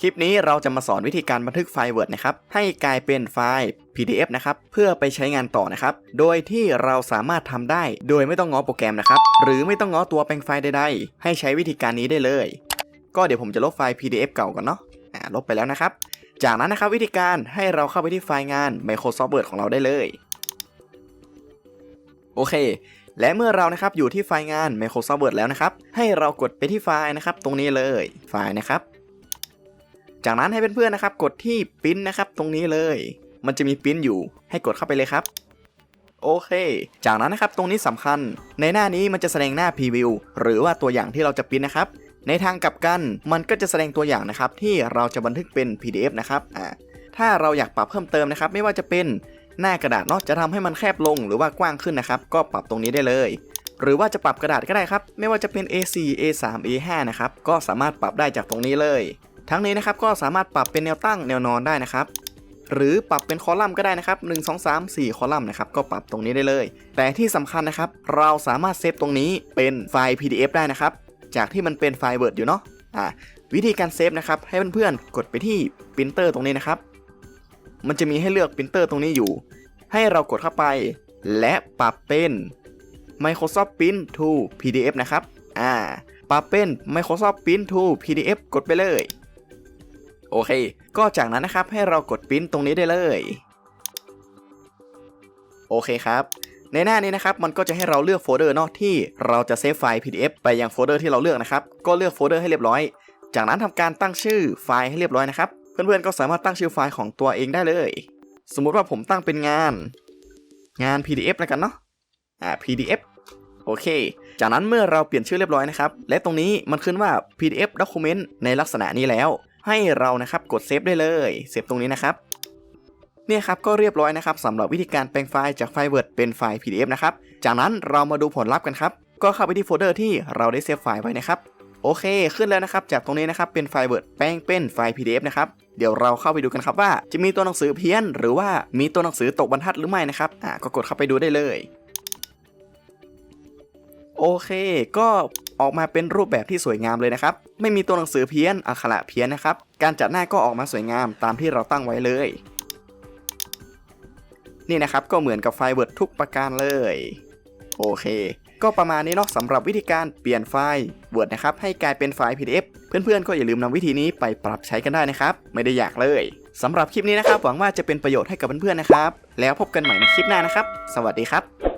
คลิปนี้เราจะมาสอนวิธีการบันทึกไฟล์ Word นะครับ ให้กลายเป็นไฟล์ PDF นะครับ เพื่อไปใช้งานต่อนะครับ โดยที่เราสามารถทำได้โดยไม่ต้องง้อโปรแกรมนะครับ หรือไม่ต้องง้อตัวแปลงไฟล์ใดๆ ให้ใช้วิธีการนี้ได้เลย ก็เดี๋ยวผมจะลบไฟล์ PDF เก่าก่อนเนาะ อ่า ลบไปแล้วนะครับ จากนั้นนะครับวิธีการให้เราเข้าไปที่ไฟล์งาน Microsoft Word ของเราได้เลย โอเคและเมื่อเรานะครับอยู่ที่ไฟล์งาน Microsoft Word แล้วนะครับ ให้เรากดไปที่ไฟล์นะครับ ตรงนี้เลยไฟล์นะครับ จากนั้นให้เพื่อนๆนะครับ กดที่ปิ้นนะครับตรงนี้เลย มันจะมีปิ้นอยู่ ให้กดเข้าไปเลยครับโอเค จากนั้นนะครับตรงนี้สำคัญ ในหน้านี้มันจะแสดงหน้าพรีวิวหรือว่าตัวอย่างที่เราจะปิ้นนะครับ ในทางกลับกันมันก็จะแสดงตัวอย่างนะครับ ที่เราจะบันทึกเป็น PDF นะครับอ่าถ้าเราอยากปรับเพิ่มเติมนะครับ ไม่ว่าจะเป็นหน้ากระดาษเนาะจะทำให้มันแคบลงหรือว่ากว้างขึ้นนะครับ ก็ปรับตรงนี้ได้เลย หรือว่าจะปรับกระดาษก็ได้ครับ ไม่ว่าจะเป็น A4 A3 A5 นะครับก็สามารถปรับได้จากตรงนี้เลย ทั้งนี้นะครับก็สามารถปรับเป็นแนวตั้งแนวนอนได้นะครับหรือปรับเป็นคอลัมน์ก็ได้นะครับ 1 2 3 4 คอลัมน์นะครับ ก็ปรับตรงนี้ได้เลย แต่ที่สำคัญนะครับ เราสามารถเซฟตรงนี้เป็นไฟล์ PDF ได้นะครับ จากที่มันเป็นไฟล์ Word อยู่เนาะอ่าวิธีการเซฟนะครับ ให้เพื่อนๆ กดไปที่ปรินเตอร์ตรงนี้นะครับ มันจะมีให้เลือกปรินเตอร์ตรงนี้อยู่ ให้เรากดเข้าไป และปรับเป็น Microsoft Print to PDF นะครับ อ่า ปรับเป็น Microsoft Print to PDF กดไปเลย โอเค ก็จากนั้นนะครับให้เรากดปิ้นตรงนี้ได้เลย โอเคครับ ในหน้านี้นะครับมันก็จะให้เราเลือกโฟลเดอร์เนอกที่เราจะเซฟไฟล์ PDF ไปยังโฟลเดอร์ที่เราเลือกนะครับ ก็เลือกโฟลเดอร์ให้เรียบร้อย จากนั้นทำการตั้งชื่อไฟล์ให้เรียบร้อยนะครับ เพื่อนๆก็สามารถตั้งชื่อไฟล์ของตัวเองได้เลย สมมุติว่าผมตั้งเป็นงาน งาน PDF แล้วกันเนาะ อ่า PDF โอเค จากนั้นเมื่อเราเปลี่ยนชื่อเรียบร้อยนะครับ และตรงนี้มันขึ้นว่า PDF document ในลักษณะนี้แล้ว ให้เรานะครับกดเซฟได้เลยเซฟตรงนี้นะครับเนี่ยครับก็เรียบร้อยนะครับสำหรับวิธีการแปลงไฟล์จากไฟล์ Word เป็นไฟล์ PDF นะครับจากนั้นเรามาดูผลลัพธ์กันครับก็เข้าไปที่โฟลเดอร์ที่เราได้เซฟไฟล์ไว้นะครับโอเค ขึ้นแล้วนะครับ จากตรงนี้นะครับ เป็นไฟล์ Word แปลงเป็นไฟล์ PDF นะครับ เดี๋ยวเราเข้าไปดูกันครับว่า จะมีตัวหนังสือเพี้ยน หรือว่ามีตัวหนังสือตกบรรทัดหรือไม่นะครับ อ่า ก็กดเข้าไปดูได้เลย โอเค ก็ออกมาเป็นรูปแบบที่สวยงามเลยนะครับ ไม่มีตัวหนังสือเพี้ยนอักขระเพี้ยนนะครับ การจัดหน้าก็ออกมาสวยงามตามที่เราตั้งไว้เลย นี่นะครับก็เหมือนกับไฟล์ Word ทุกประการเลย โอเค ก็ประมาณนี้เนาะสำหรับวิธีการเปลี่ยนไฟล์ Word นะครับให้กลายเป็นไฟล์ PDF เพื่อนๆก็อย่าลืมนำวิธีนี้ไปปรับใช้กันได้นะครับ ไม่ได้อยากเลยสำหรับคลิปนี้นะครับ หวังว่าจะเป็นประโยชน์ให้กับเพื่อนๆนะครับ แล้วพบกันใหม่ในคลิปหน้านะครับ สวัสดีครับ